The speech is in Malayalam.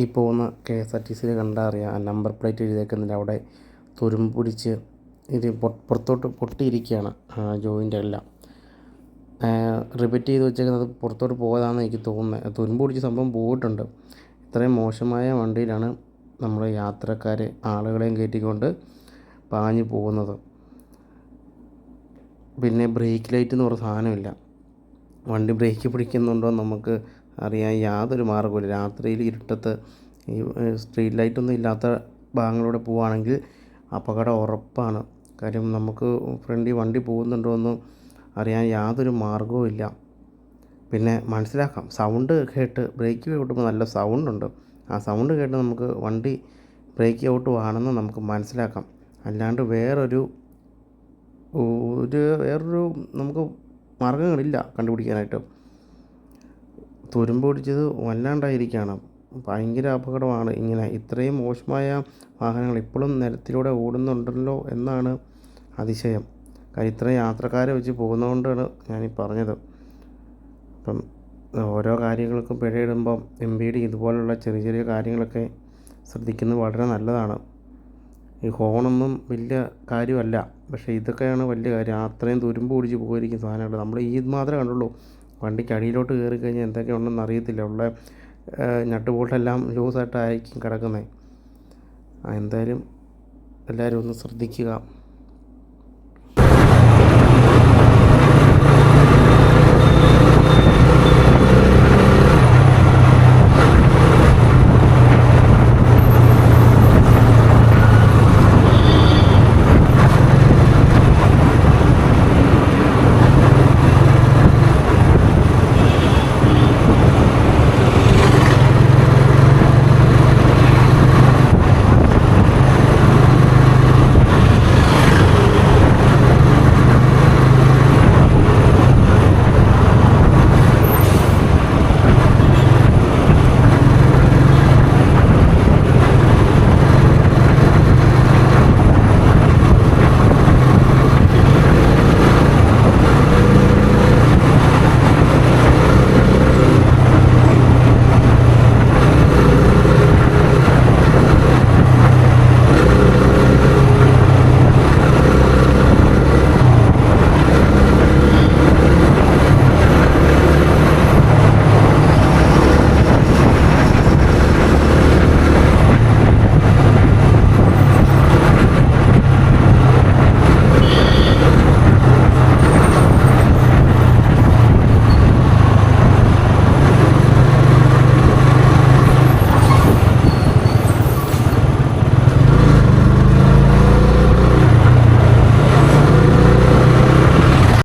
ഈ പോകുന്ന കെ എസ് ആർ ടി സിയിൽ കണ്ടാൽ അറിയാം. ആ നമ്പർ പ്ലേറ്റ് എഴുതിയേക്കുന്നതിന്റെ അവിടെ തുരുമ്പ് പിടിച്ച് ഇത് പുറത്തോട്ട് പൊട്ടിയിരിക്കുകയാണ് ജോയിന്റ് എല്ലാം. റിപ്പീറ്റ് ചെയ്ത് വെച്ചേക്കുന്നത് പുറത്തോട്ട് പോയതാണെന്ന് എനിക്ക് തോന്നുന്നത് തുരുമ്പ് പിടിച്ച് സംഭവം പോയിട്ടുണ്ട്. ഇത്രയും മോശമായ വണ്ടിയിലാണ് നമ്മൾ യാത്രക്കാർ ആളുകളെയും കയറ്റിക്കൊണ്ട് പാഞ്ഞു പോകുന്നത്. പിന്നെ ബ്രേക്ക് ലൈറ്റ് എന്ന് പറഞ്ഞ സാധനമില്ല. വണ്ടി ബ്രേക്ക് പിടിക്കുന്നുണ്ടോ നമുക്ക് അറിയാൻ യാതൊരു മാർഗമില്ല രാത്രിയിൽ ഇരുട്ടത്ത് ഈ സ്ട്രീറ്റ് ലൈറ്റൊന്നും ഇല്ലാത്ത ഭാഗങ്ങളിലൂടെ പോവുകയാണെങ്കിൽ അപകടം ഉറപ്പാണ്. കാര്യം നമുക്ക് ഫ്രണ്ടിൽ വണ്ടി പോകുന്നുണ്ടോ എന്ന് അറിയാൻ യാതൊരു മാർഗവുമില്ല പിന്നെ മനസ്സിലാക്കാം. സൗണ്ട് കേട്ട് ബ്രേക്ക് ഔട്ടുമ്പോൾ നല്ല സൗണ്ടുണ്ട്. ആ സൗണ്ട് കേട്ട് നമുക്ക് വണ്ടി ബ്രേക്ക് ഔട്ട് ആണെന്ന് നമുക്ക് മനസ്സിലാക്കാം. അല്ലാണ്ട് വേറൊരു ഒരു വേറൊരു നമുക്ക് മാർഗങ്ങളില്ല കണ്ടുപിടിക്കാനായിട്ട്. തുരുമ്പ് പിടിച്ചത് വല്ലാണ്ടായിരിക്കുകയാണ് ഭയങ്കര അപകടമാണ് ഇങ്ങനെ. ഇത്രയും മോശമായ വാഹനങ്ങൾ ഇപ്പോഴും നിരത്തിലൂടെ ഓടുന്നുണ്ടല്ലോ എന്നാണ് അതിശയം. കാര്യം ഇത്രയും യാത്രക്കാരെ വെച്ച് പോകുന്നതുകൊണ്ടാണ് ഞാനീ പറഞ്ഞത്. അപ്പം ഓരോ കാര്യങ്ങൾക്കും പിഴയിടുമ്പം എം ബി ഡി ഇതുപോലുള്ള ചെറിയ ചെറിയ കാര്യങ്ങളൊക്കെ ശ്രദ്ധിക്കുന്നത് വളരെ നല്ലതാണ്. ഈ ഹോണൊന്നും വലിയ കാര്യമല്ല. പക്ഷേ ഇതൊക്കെയാണ് വലിയ കാര്യം. അത്രയും തുരുമ്പ് പിടിച്ച് പോയിരിക്കുന്ന സാധനങ്ങൾ. നമ്മൾ ഈ മാത്രമേ കണ്ടുള്ളൂ. വണ്ടിക്ക് അടിയിലോട്ട് കയറി കഴിഞ്ഞാൽ എന്തൊക്കെ ഉണ്ടെന്ന് അറിയത്തില്ല. ഉള്ള നട്ട് ബോൾട്ടെല്ലാം ലൂസായിട്ടായിരിക്കും കിടക്കുന്നത് എന്തായാലും എല്ലാവരും ഒന്ന് ശ്രദ്ധിക്കുക.